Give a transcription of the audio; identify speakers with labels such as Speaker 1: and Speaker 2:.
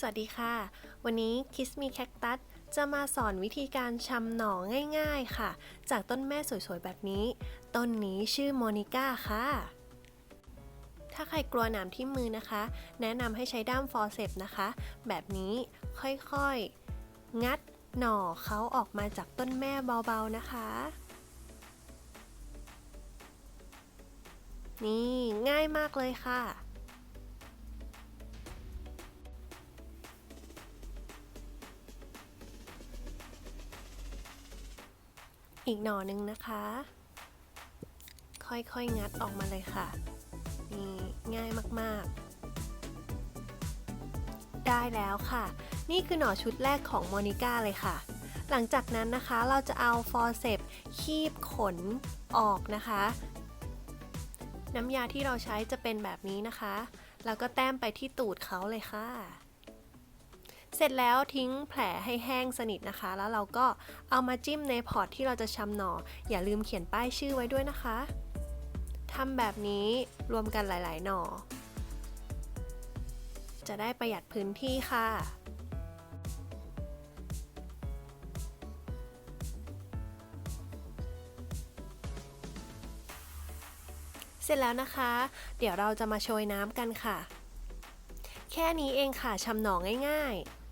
Speaker 1: สวัสดีค่ะ วันนี้ Kiss Me Cactus จะมาสอนวิธีการชำหน่อง่ายๆค่ะ จากต้นแม่สวยๆแบบนี้ ต้นนี้ชื่อโมนิก้าค่ะ ถ้าใครกลัวหนามที่มือนะคะ แนะนำให้ใช้ด้ามฟอร์เซปนะคะ แบบนี้ค่อยๆ งัดหน่อเขาออกมาจากต้นแม่เบาๆนะคะ นี่ง่ายมากเลยค่ะ อีกหน่อหนึ่งนะคะ ค่อยๆงัดออกมาเลยค่ะ นี่ง่ายมากๆ ได้แล้วค่ะ นี่คือหน่อชุดแรกของโมนิก้าเลยค่ะ หลังจากนั้นนะคะเราจะเอาฟอร์เซปคีบขนออกนะคะ น้ำยาที่เราใช้จะเป็นแบบนี้นะคะ แล้วก็แต้มไปที่ตูดเขาเลยค่ะ เสร็จแล้วทิ้งแผลให้แห้งสนิทนะคะ แล้วเราก็เอามาจิ้มในพอร์ตที่เราจะชำหนอ อย่าลืมเขียนป้ายชื่อไว้ด้วยนะคะทำแบบนี้รวมกันหลาย ๆ หน่อ จะได้ประหยัดพื้นที่ค่ะเสร็จแล้วนะคะ เดี๋ยวเราจะมาโชยน้ำกันค่ะ แค่นี้เองค่ะชำหน่อง่ายๆ